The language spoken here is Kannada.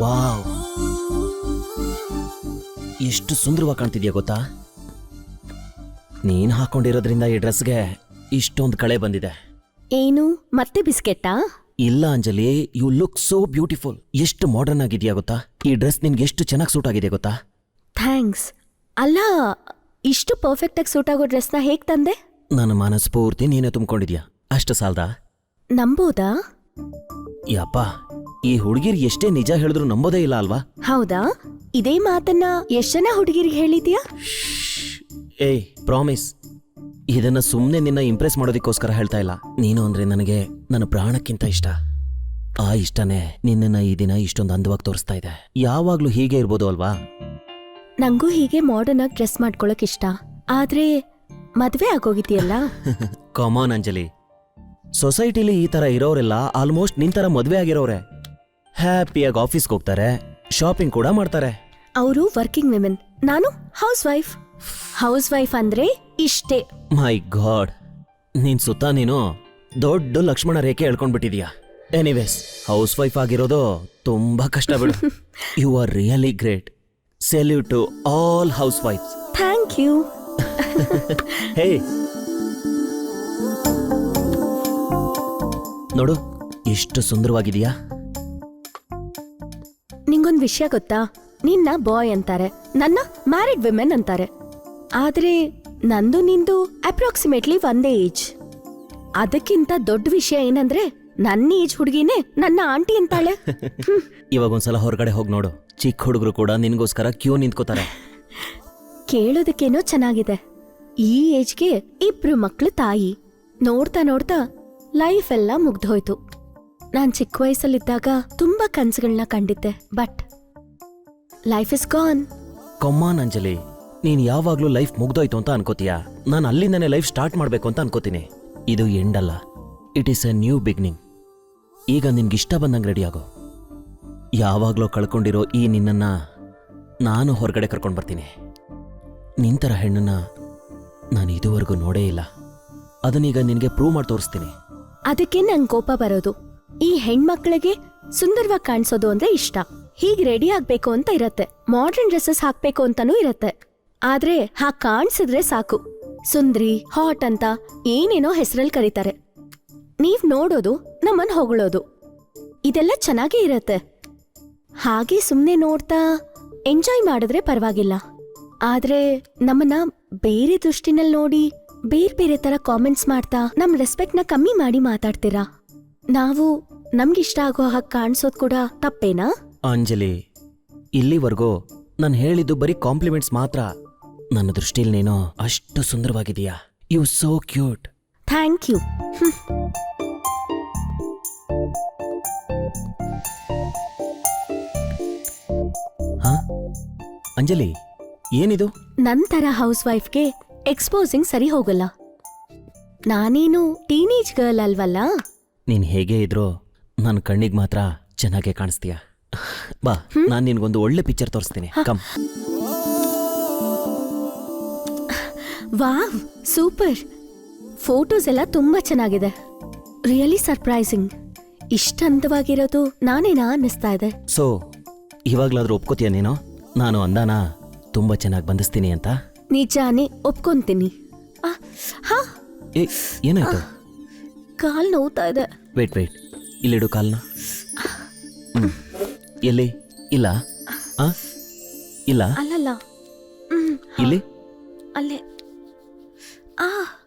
ವಾವ್. ಎಷ್ಟು ಸುಂದರವಾಗಿ ಕಾಣ್ತಿದ್ಯಾ ಗೊತ್ತಾ? ನೀನ್ ಹಾಕೊಂಡಿರೋದ್ರಿಂದ ಈ ಡ್ರೆಸ್ಗೆ ಇಷ್ಟೊಂದು ಕಳೆ ಬಂದಿದೆ. ಏನು ಮತ್ತೆ ಬಿಸ್ಕೆಟ್ಟಾ ಇಲ್ಲ Anjali you look so beautiful. ಎಷ್ಟು ಮಾಡರ್ನ್ ಆಗಿದೆಯಾ ಗೊತ್ತಾ? ಈ ಡ್ರೆಸ್ ನಿನ್ಗೆ ಎಷ್ಟು ಚೆನ್ನಾಗಿ ಸೂಟ್ ಆಗಿದೆ ಗೊತ್ತಾ? ಥ್ಯಾಂಕ್ಸ್. ಅಲ್ಲ ಇಷ್ಟು ಪರ್ಫೆಕ್ಟ್ ಆಗಿ ಸೂಟ್ ಆಗೋ ಡ್ರೆಸ್ನ ಹೇಗ್ ತಂದೆ? ನನ್ನ ಮನಸ್ಫೂರ್ತಿ ನೀನೇ ತುಂಬಿಕೊಂಡಿದ್ಯಾ? ಅಷ್ಟು ಸಾಲ್ದಾ? ನಂಬೋದಾ? ಯಪ್ಪ ಈ ಹುಡುಗಿರ್ ಎಷ್ಟೇ ನಿಜ ಹೇಳಿದ್ರು ನಂಬೋದೇ ಇಲ್ಲ ಅಲ್ವಾ? ಹೌದಾ? ಇದೇ ಮಾತನ್ನ ಎಷ್ಟ್ ಜನ ಹುಡುಗಿರಿಗೆ ಹೇಳಿದ್ಯಾ? ಏಯ್ ಪ್ರಾಮಿಸ್ ಇದನ್ನ ಸುಮ್ಮನೆ ನಿನ್ನ ಇಂಪ್ರೆಸ್ ಮಾಡೋದಕ್ಕೋಸ್ಕರ ಹೇಳ್ತಾ ಇಲ್ಲ. ನೀನು ಅಂದ್ರೆ ನನಗೆ ನನ್ನ ಪ್ರಾಣಕ್ಕಿಂತ ಇಷ್ಟ. ಆ ಇಷ್ಟನೇ ನಿನ್ನನ್ನ ಈ ದಿನ ಇಷ್ಟೊಂದು ಅಂದವಾಗಿ ತೋರಿಸ್ತಾ ಇದೆ. ಯಾವಾಗ್ಲೂ ಹೀಗೆ ಇರ್ಬೋದು ಅಲ್ವಾ? ನಂಗೂ ಹೀಗೆ ಮಾಡರ್ನ್ ಆಗಿ ಡ್ರೆಸ್ ಮಾಡ್ಕೊಳಕ್ ಇಷ್ಟ. ಆದ್ರೆ ಮದ್ವೆ ಆಗೋಗಿದ್ಯಲ್ಲ? ಕಾಮನ್ ಅಂಜಲಿ. ಸೊಸೈಟಿಲಿ ಈ ತರ ಇರೋರೆಲ್ಲ ಆಲ್ಮೋಸ್ಟ್ ನಿನ್ ತರ ಮದ್ವೆ ಆಗಿರೋರೆ. ಹ್ಯಾಪಿಯಾಗಿ ಆಫೀಸ್ಗೆ ಹೋಗ್ತಾರೆ ಶಾಪಿಂಗ್ ಕೂಡ ಮಾಡ್ತಾರೆ. ಅವರು ವರ್ಕಿಂಗ್ ವಿಮೆನ್ ನಾನು ಹೌಸ್ ವೈಫ್ ಹೌಸ್ ವೈಫ್ ಅಂದ್ರೆ ಇಷ್ಟೇ. ಮೈ ಗಾಡ್ ನೀನ್ ಸುತ್ತ ನೀನು ದೊಡ್ಡ ಲಕ್ಷ್ಮಣ ರೇಖೆ ಹೇಳ್ಕೊಂಡ್ಬಿಟ್ಟಿದ್ಯಾ ಎನಿವೇಸ್ ಹೌಸ್ ವೈಫ್ ಆಗಿರೋದು ತುಂಬಾ ಕಷ್ಟ ಬಿಡು. You are really great salute to all house wives thank you ಹೇ ನೋಡು ಎಷ್ಟು ಸುಂದರವಾಗಿದೆಯಾ? ನಿಂಗೊಂದು ವಿಷಯ ಗೊತ್ತಾ? ನಿನ್ನ ಬಾಯ್ ಅಂತಾರೆ. ನನ್ನ ಮ್ಯಾರಿಡ್ ವಿಮೆನ್ ಅಂತಾರೆ. ಆದ್ರೆ ನಂದು ನಿಂದು ಅಪ್ರಾಕ್ಸಿಮೇಟ್ಲಿ ಒಂದೇ ಏಜ್. ಅದಕ್ಕಿಂತ ದೊಡ್ಡ ವಿಷಯ ಏನಂದ್ರೆ ನನ್ನ ಏಜ್ ಹುಡುಗಿನೇ ನನ್ನ ಆಂಟಿ ಅಂತಾಳೆ. ಇವಾಗ ಒಂದ್ಸಲ ಹೊರಗಡೆ ಹೋಗಿ ನೋಡು. ಚಿಕ್ಕ ಹುಡುಗರು ಕೂಡ ನಿನ್ಗೋಸ್ಕರ ಕ್ಯೂ ನಿಂತ್ಕೋತಾರೆ. ಕೇಳೋದಕ್ಕೇನೋ ಚೆನ್ನಾಗಿದೆ. ಈ ಏಜ್ಗೆ ಇಬ್ರು ಮಕ್ಳು ತಾಯಿ. ನೋಡ್ತಾ ನೋಡ್ತಾ ಲೈಫ್ ಎಲ್ಲ ಮುಗ್ದೋಯ್ತು ನಾನ್ ಚಿಕ್ಕ ವಯಸ್ಸಲ್ಲಿದ್ದಾಗ ತುಂಬಾ ಕನ್ಸುಗಳನ್ನ ಕಂಡಿದ್ದೆ but life is gone. Come on Anjali. ನೀನ್ ಯಾವಾಗ್ಲೂ ಲೈಫ್ ಮುಗ್ದೋಯ್ತು ಅಂತ ಅನ್ಕೋತೀಯಾ? ನಾನು ಅಲ್ಲಿಂದನೇ ಲೈಫ್ ಸ್ಟಾರ್ಟ್ ಮಾಡ್ಬೇಕು ಅಂತ ಅನ್ಕೋತೀನಿ. ಇದು ಎಂಡ್ ಅಲ್ಲ it is a new beginning ಈಗ ನಿನ್ಗಿಷ್ಟ ಬಂದಂಗೆ ರೆಡಿ ಆಗೋ. ಯಾವಾಗ್ಲೋ ಕಳ್ಕೊಂಡಿರೋ ಈ ನಿನ್ನನ್ನ ನಾನು ಹೊರಗಡೆ ಕರ್ಕೊಂಡು ಬರ್ತೀನಿ. ನಿಂತರ ಹೆಣ್ಣನ್ನ ನಾನು ಇದುವರೆಗೂ ನೋಡೇ ಇಲ್ಲ. ಅದನ್ನೀಗ ನಿನಗೆ ಪ್ರೂವ್ ಮಾಡಿ ತೋರಿಸ್ತೀನಿ. ಅದಕ್ಕೆ ನಂಗೆ ಕೋಪ ಬರೋದು. ಈ ಹೆಣ್ಮಕ್ಳಿಗೆ ಸುಂದರವಾಗಿ ಕಾಣಿಸೋದು ಅಂದ್ರೆ ಇಷ್ಟ. ಹೀಗ್ ರೆಡಿ ಆಗ್ಬೇಕು ಅಂತ ಇರತ್ತೆ. ಮಾಡರ್ನ್ ಡ್ರೆಸ್ಸಸ್ ಹಾಕ್ಬೇಕು ಅಂತಾನೂ ಇರತ್ತೆ. ಆದ್ರೆ ಹಾ ಕಾಣಿಸಿದ್ರೆ ಸಾಕು. ಸುಂದ್ರಿ ಹಾಟ್ ಅಂತ ಏನೇನೋ ಹೆಸರಲ್ಲಿ ಕರೀತಾರೆ. ನೀವ್ ನೋಡೋದು, ನಮ್ಮನ್ ಹೊಗಳೋದು. ಇದೆಲ್ಲ ಚೆನ್ನಾಗೇ ಇರತ್ತೆ. ಹಾಗೆ ಸುಮ್ನೆ ನೋಡ್ತಾ ಎಂಜಾಯ್ ಮಾಡಿದ್ರೆ ಪರವಾಗಿಲ್ಲ. ಆದ್ರೆ ನಮ್ಮನ್ನ ಬೇರೆ ದೃಷ್ಟಿನಲ್ಲಿ ನೋಡಿ ಬೇರೆ ಬೇರೆ ತರ ಕಾಮೆಂಟ್ಸ್ ಮಾಡ್ತಾ ನಮ್ ರೆಸ್ಪೆಕ್ಟ್ನ ಕಮ್ಮಿ ಮಾಡಿ ಮಾತಾಡ್ತೀರಾ? ನಾವು ನಮ್ಗಿಷ್ಟ ಆಗೋ ಹಾಗೆ ಕಾಣಿಸೋದು ಕೂಡ ತಪ್ಪೇನಾ? ಅಂಜಲಿ ಇಲ್ಲಿವರೆಗೂ ನಾನು ಹೇಳಿದ್ದು ಬರೀ ಕಾಂಪ್ಲಿಮೆಂಟ್ಸ್ ಮಾತ್ರ. ನನ್ನ ದೃಷ್ಟಿಲಿ ನೀನು ಅಷ್ಟು ಸುಂದರವಾಗಿದೆಯಾ. You so cute thank you Anjali ಏನಿದು? ನಂತರ ಹೌಸ್ ವೈಫ್ಗೆ ಎಕ್ಸ್ಪೋಸಿಂಗ್ ಸರಿ ಹೋಗಲ್ಲ. ನಾನೇನು ಟೀನೇಜ್ ಗರ್ಲ್ ಅಲ್ವಲ್ಲ? ನೀನ್ ಹೇಗೆ ಇದ್ರೋ ನನ್ನ ಕಣ್ಣಿಗೆ ಮಾತ್ರ ಚೆನ್ನಾಗೆ ಕಾಣಿಸ್ತೀಯ? ಬಾ ನಾನು ನಿನ್ಗೊಂದು ಒಳ್ಳೆ ಪಿಕ್ಚರ್ ತೋರಿಸ್ತೀನಿ. ಕಮ್. Wow super. ಫೋಟೋಸ್ ಎಲ್ಲ ತುಂಬಾ ಚೆನ್ನಾಗಿದೆ. Really surprising. ಇಷ್ಟ ಅಂದವಾಗಿರೋದು ನಾನೇನಾ ಅನ್ನಿಸ್ತಾ ಇದೆ? ಸೊ ಇವಾಗ್ಲಾದ್ರೂ ಒಪ್ಕೋತೀಯ ನೀನು? ನಾನು ಅಂದಾನ ತುಂಬಾ ಚೆನ್ನಾಗಿ ಬಂಧಿಸ್ತೀನಿ ಅಂತ? ನಿಜಾನೇ ಒಪ್ಕೊಂತೀನಿ. ಆ, ಹಾ. ಏ ಏನಾಯ್ತು? ಕಾಲ್ ನೋವ್ತಾ ಇದೆ. ವೇಟ್ ವೇಟ್ ಇಲ್ಲಿಡು ಕಾಲ್ನ. ಹ್ಮ್. ಎಲ್ಲಿ? ಇಲ್ಲ. ಆ? ಇಲ್ಲ? ಅಲ್ಲಲ್ಲ. ಹ್ಮ್. ಇಲ್ಲಿ? ಅಲ್ಲೇ. ಆ ಆ.